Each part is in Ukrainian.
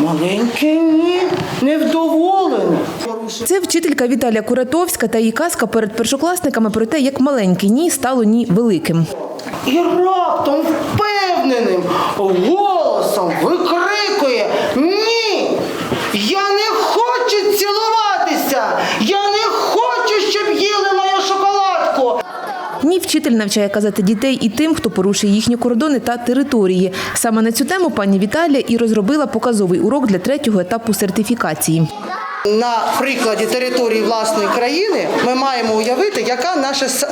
Маленький невдоволений. Це вчителька Віталія Куратовська та її казка перед першокласниками про те, як маленьке ні стало ні великим. І раптом впевненим голосом викрикує Ні! Я не хочу цілуватися! Я не хочу, щоб їли мою шоколадку! Ні, вчитель навчає казати дітей і тим, хто порушує їхні кордони та території. Саме на цю тему пані Віталія і розробила показовий урок для третього етапу сертифікації. На прикладі території власної країни ми маємо уявити, яка наша, с-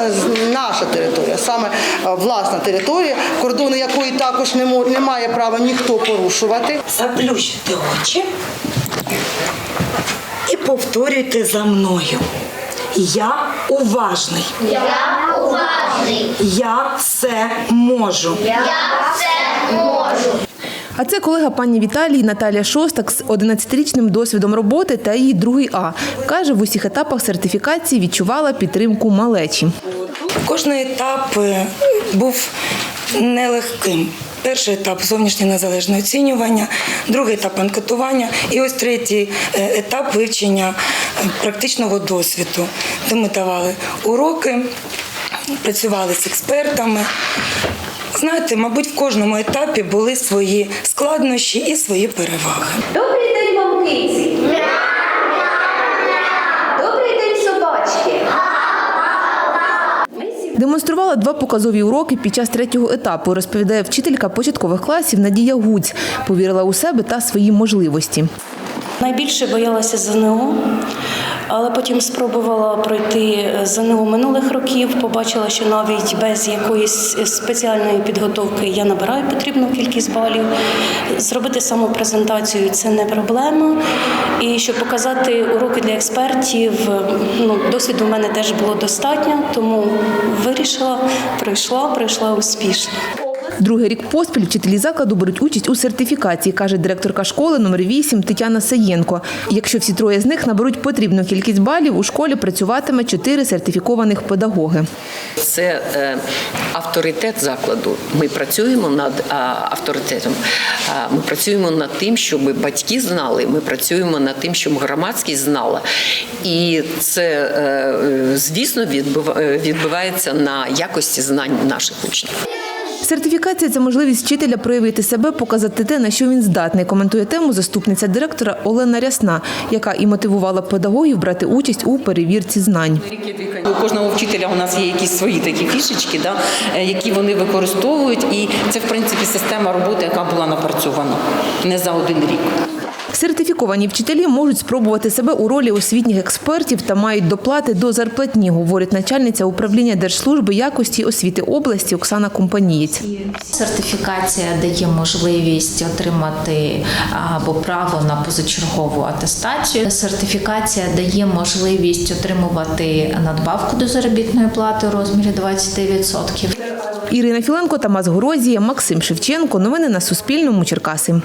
наша територія, саме е, власна територія, кордони якої також не, мо- не має права ніхто порушувати. Заплющуйте очі і повторюйте за мною. Я уважний. Я уважний. Я все можу. Я все можу. А це колега пані Віталії Наталія Шостак з 11-річним досвідом роботи та її другий А. Каже, в усіх етапах сертифікації відчувала підтримку малечі. Кожний етап е, був нелегким. Перший етап зовнішнє незалежне оцінювання, другий етап анкетування і ось третій е, етап вивчення е, практичного досвіду, де ми давали уроки, працювали з експертами. Знаєте, мабуть, в кожному етапі були свої складнощі і свої переваги. Добрий день вам, киці. Добрий день, собачки. Демонструвала два показові уроки під час третього етапу, розповідає вчителька початкових класів Надія Гуць. Повірила у себе та свої можливості. Найбільше боялася ЗНО, але потім спробувала пройти ЗНО минулих років. Побачила, що навіть без якоїсь спеціальної підготовки я набираю потрібну кількість балів. Зробити самопрезентацію це не проблема. І щоб показати уроки для експертів, ну, досвіду в мене теж було достатньо, тому вирішила, пройшла, пройшла успішно. Другий рік поспіль вчителі закладу беруть участь у сертифікації, каже директорка школи номер 8 Тетяна Саєнко. Якщо всі троє з них наберуть потрібну кількість балів, у школі працюватиме чотири сертифікованих педагоги. Це е, авторитет закладу. Ми працюємо над а, авторитетом. Ми працюємо над тим, щоб батьки знали. Ми працюємо над тим, щоб громадськість знала. І це, е, звісно, е, відбивається на якості знань наших учнів. Сертифікація це можливість вчителя проявити себе, показати те, на що він здатний. Коментує тему заступниця директора Олена Рясна, яка і мотивувала педагогів брати участь у перевірці знань. У кожного вчителя у нас є якісь свої такі фішечки, да, е, які вони використовують, і це в принципі система роботи, яка була напрацьована не за один рік. Сертифіковані вчителі можуть спробувати себе у ролі освітніх експертів та мають доплати до зарплатні, говорить начальниця управління Держслужби якості освіти області Оксана Компанієць. Сертифікація дає можливість отримати або право на позачергову атестацію. Сертифікація дає можливість отримувати надбавку до заробітної плати у розмірі 20%. Ірина Філенко, Тамас Горозія, Максим Шевченко. Новини на Суспільному. Черкаси.